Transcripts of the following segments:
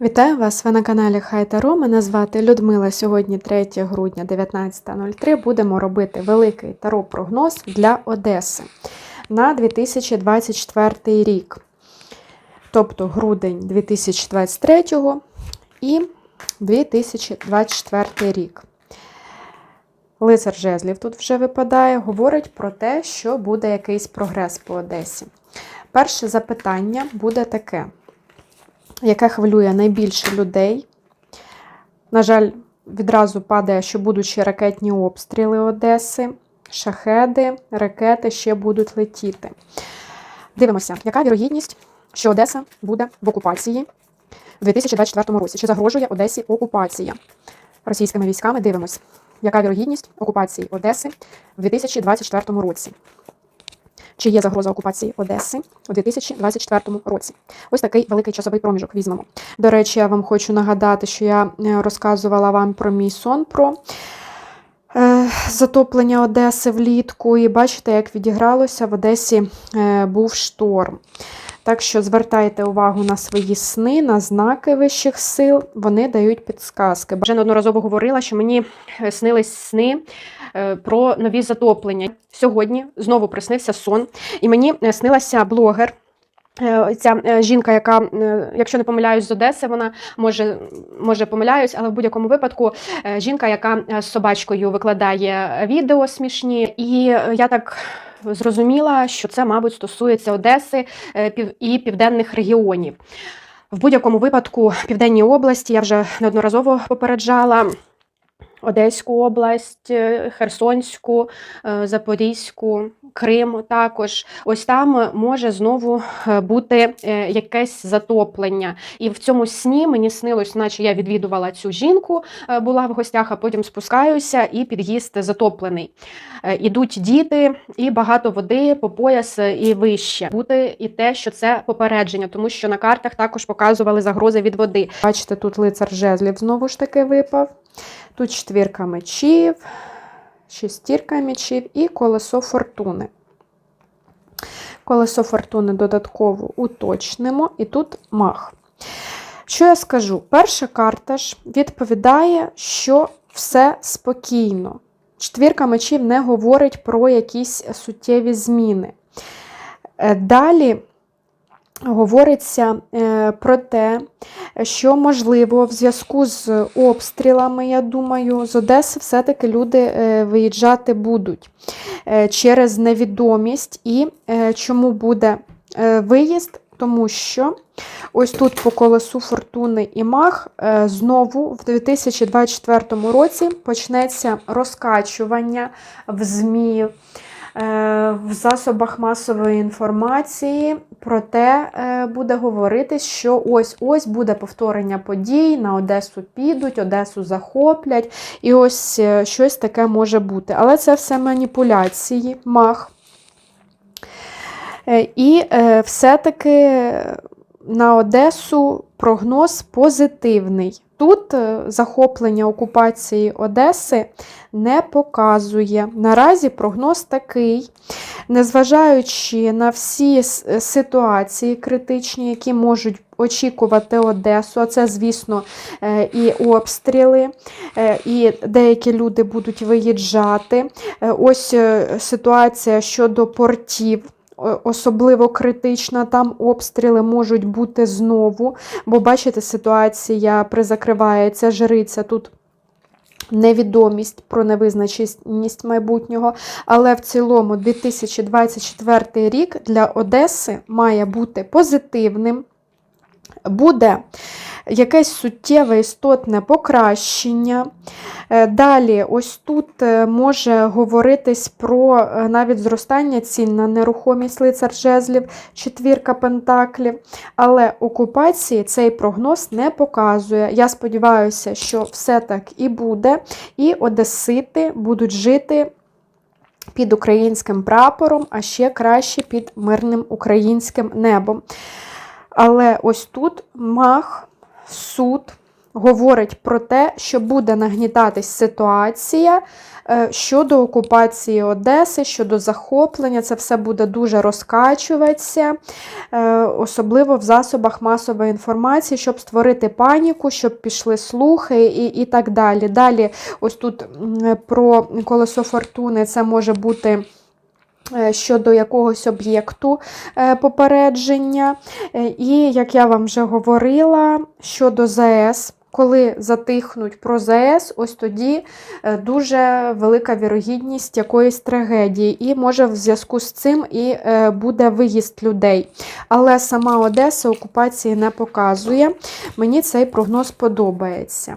Вітаю вас! Ви на каналі Хай Таро. Мене звати Людмила. Сьогодні 3 грудня 19.03. Будемо робити великий таро-прогноз для Одеси на 2024 рік. Тобто грудень 2023 і 2024 рік. Лицар жезлів тут вже випадає, говорить про те, що буде якийсь прогрес по Одесі. Перше запитання буде таке яке хвилює найбільше людей. На жаль, відразу падає, що будуть ще ракетні обстріли Одеси, шахеди, ракети ще будуть летіти. Дивимося, яка вірогідність, що Одеса буде в окупації в 2024 році? Чи загрожує Одесі окупація російськими військами? Дивимось, яка вірогідність окупації Одеси в 2024 році чи є загроза окупації Одеси у 2024 році. Ось такий великий часовий проміжок візьмемо. До речі, я вам хочу нагадати, що я е, розказувала вам про мій сон про е, затоплення Одеси влітку, і бачите, як відігралося в Одесі е, був шторм. Так що звертайте увагу на свої сни, на знаки вищих сил, вони дають підсказки. Вже неодноразово говорила, що мені снились сни про нові затоплення. Сьогодні знову приснився сон, і мені е, снилася блогер. Е, ця жінка, яка, якщо не помиляюсь з Одеси, вона може може помиляюсь, але в будь-якому випадку жінка, яка з собачкою викладає відео смішні, і я так зрозуміла, що це, мабуть, стосується Одеси і південних регіонів. В будь-якому випадку, південній області я вже неодноразово попереджала. Одеську область, е, Херсонську, е, Запорізьку, Крим також. Ось там може знову е, бути якесь затоплення. І в цьому сні мені снилось, наче я відвідувала цю жінку, була в гостях, а потім спускаюся, і під'їзд затоплений. Ідуть діти, і багато води по пояс і вище. Бути і те, що це попередження, тому що на картах також показували загрози від води. Бачите, тут лицар жезлів знову ж таки випав. Тут четвірка мечів, шестірка мечів і колесо фортуни. Колесо фортуни додатково уточнимо, і тут мах. Що я скажу? Перша карта ж відповідає, що все спокійно. Четвірка мечів не говорить про якісь суттєві зміни. Е, далі говориться е, про те, що, можливо, в зв'язку з обстрілами, я думаю, з Одеси все-таки люди е, виїжджати будуть е, через невідомість. І чому буде виїзд? Тому що ось тут по колесу фортуни і мах знову в 2024 році почнеться розкачування в ЗМІ. Е, в засобах масової інформації, про те буде говорити, що ось-ось буде повторення подій, на Одесу підуть, Одесу захоплять, і ось е, щось таке може бути. Але це все маніпуляції, мах. І все-таки на Одесу прогноз позитивний. Тут е, захоплення окупації Одеси не показує. Наразі прогноз такий, незважаючи на всі ситуації критичні, які можуть очікувати Одесу, а це, звісно, е, і обстріли, е, і деякі люди будуть виїжджати. Ось ситуація щодо портів особливо критична, там обстріли можуть бути знову, бо, бачите, ситуація призакривається, жриця тут. Невідомість про невизначеність майбутнього, але в цілому 2024 рік для Одеси має бути позитивним, буде якесь суттєве істотне покращення. Е, далі, ось тут е, може говоритись про е, навіть зростання цін на нерухомість лицар жезлів, четвірка пентаклів, але окупації цей прогноз не показує. Я сподіваюся, що все так і буде, і Одесити будуть жити. Під українським прапором, а ще краще під мирним українським небом. Але ось тут мах суд, говорить про те, що буде нагнітатись ситуація е, щодо окупації Одеси, щодо захоплення. Це все буде дуже розкачуватися, е, особливо в засобах масової інформації, щоб створити паніку, щоб пішли слухи і, і так далі. Далі, ось тут про колесо фортуни, це може бути. Е, щодо якогось об'єкту е, попередження. Е, і, як я вам вже говорила, щодо ЗС, коли затихнуть про ЗС, ось тоді дуже велика вірогідність якоїсь трагедії, і може в зв'язку з цим і буде виїзд людей. Але сама Одеса окупації не показує. Мені цей прогноз подобається.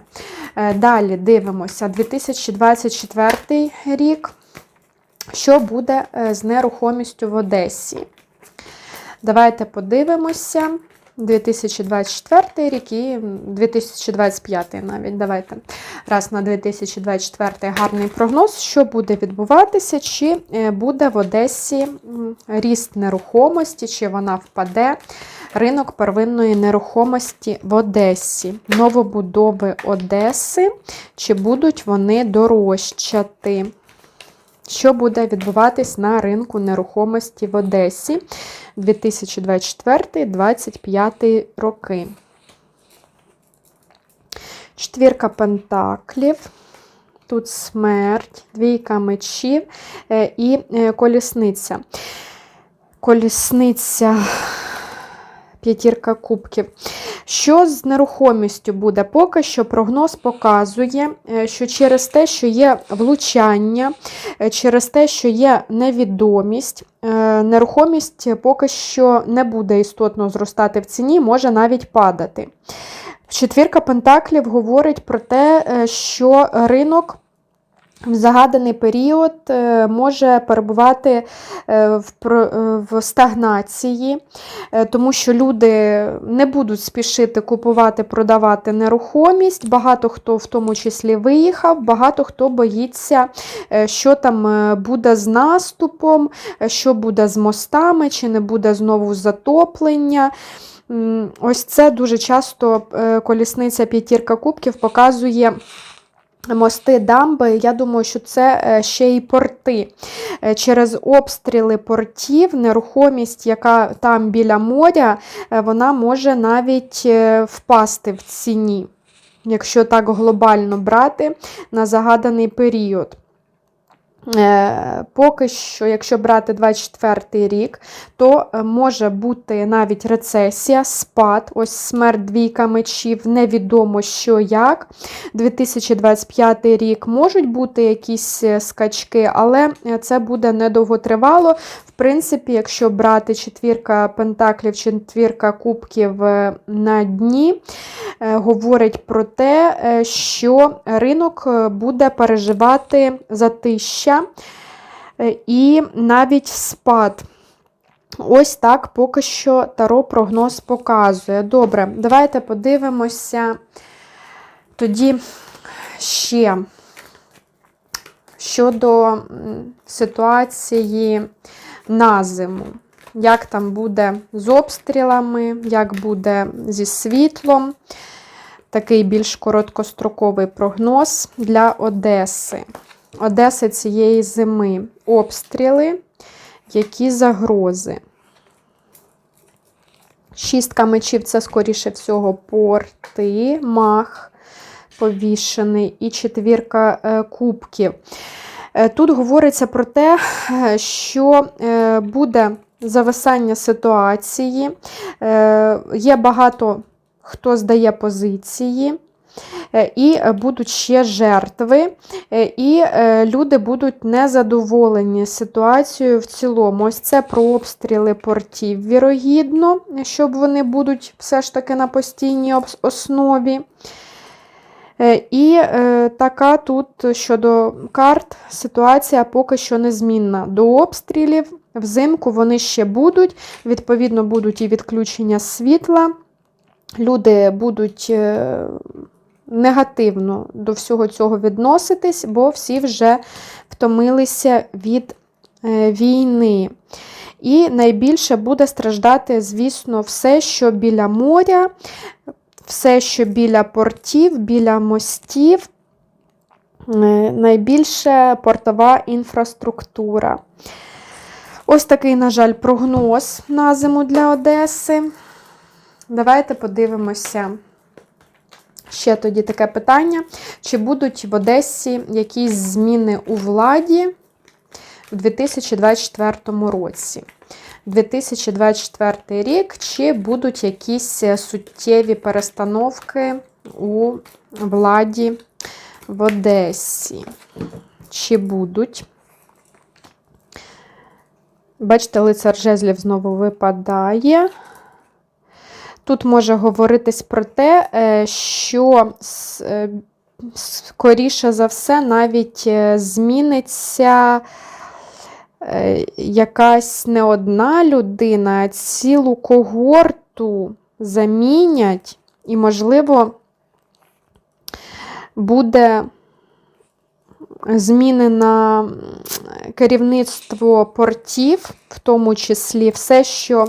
Далі дивимося, 2024 рік. Що буде е, з нерухомістю в Одесі? Давайте подивимося. 2024 рік і 2025 навіть. Давайте раз на 2024 гарний прогноз, що буде відбуватися, чи е, буде в Одесі ріст нерухомості, чи вона впаде. Ринок первинної нерухомості в Одесі, новобудови Одеси, чи будуть вони дорожчати? Що буде відбуватись на ринку нерухомості в Одесі 2024-2025 роки. Четвірка пентаклів. Тут смерть, двійка мечів е, і е, колісниця. Колісниця, п'ятірка кубків. Що з нерухомістю буде? Поки що прогноз показує, е, що через те, що є влучання, е, через те, що є невідомість, е, нерухомість поки що не буде істотно зростати в ціні, може навіть падати. Четвірка Пентаклів говорить про те, що ринок в загаданий період е, може перебувати е, в стагнації, е, тому що люди не будуть спішити купувати, продавати нерухомість. Багато хто в тому числі виїхав, багато хто боїться, що там буде з наступом, що буде з мостами, чи не буде знову затоплення. Ось це дуже часто колісниця п'ятірка кубків показує. Мости, дамби, я думаю, що це е, ще й порти. Е, через обстріли портів, нерухомість, яка там біля моря, е, вона може навіть впасти в ціні, якщо так глобально брати на загаданий період. Е, поки що, якщо брати 24 рік, то е, може бути навіть рецесія, спад, ось смерть двійка мечів, невідомо що як. 2025 рік можуть бути якісь е, скачки, але це буде недовготривало. Принципі, якщо брати четвірка пентаклів, четвірка кубків на дні, говорить про те, що ринок буде переживати затища е, і навіть спад. Ось так поки що таро прогноз показує. Добре, давайте подивимося тоді ще щодо ситуації на зиму. Як там буде з обстрілами, як буде зі світлом. Такий більш короткостроковий прогноз для Одеси. Одеси цієї зими. Обстріли, які загрози. Шістка мечів це, скоріше всього, порти, мах повішений і четвірка е, кубків. Е, тут говориться про те, е, що буде зависання ситуації, є багато хто здає позиції. Е, і е, будуть ще жертви, е, і люди будуть незадоволені ситуацією в цілому. Ось це про обстріли портів, вірогідно, щоб вони будуть все ж таки на постійній основі. І е, така тут щодо карт ситуація поки що незмінна. До обстрілів взимку вони ще будуть, відповідно, будуть і відключення світла. Люди будуть негативно до всього цього відноситись, бо всі вже втомилися від е, війни. І найбільше буде страждати, звісно, все, що біля моря. Все, що біля портів, біля мостів, е, найбільше портова інфраструктура. Ось такий, на жаль, прогноз на зиму для Одеси. Давайте подивимося. Ще тоді таке питання: чи будуть в Одесі якісь зміни у владі в 2024 році? 2024 рік, чи будуть якісь суттєві перестановки у владі в Одесі? Чи будуть? Бачите, лицар жезлів знову випадає. Тут може говоритись про те, е, що е, скоріше за все навіть е, зміниться якась не одна людина, а цілу когорту замінять, і, можливо, буде змінено керівництво портів, в тому числі все, що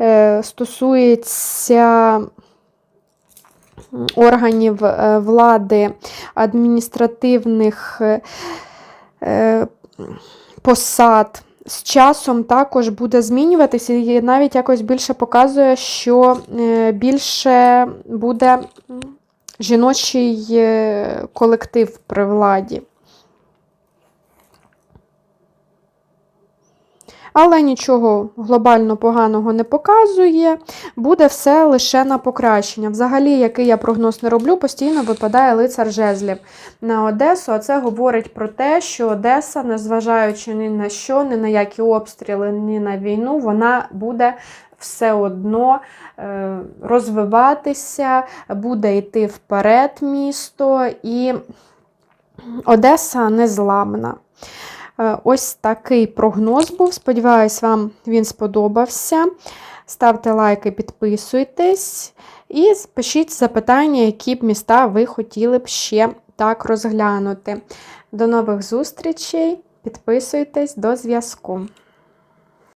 е, стосується органів е, влади, адміністративних е, посад. З часом також буде змінюватися, і навіть якось більше показує, що більше буде жіночий колектив при владі. Але нічого глобально поганого не показує, буде все лише на покращення. Взагалі, який я прогноз не роблю, постійно випадає лицар жезлів на Одесу, а це говорить про те, що Одеса, незважаючи ні на що, ні на які обстріли, ні на війну, вона буде. Все одно е, розвиватися, буде йти вперед місто, і Одеса незламна. Е, ось такий прогноз був. Сподіваюсь, вам він сподобався. Ставте лайки, підписуйтесь і пишіть запитання, які б міста ви хотіли б ще так розглянути. До нових зустрічей! Підписуйтесь до зв'язку.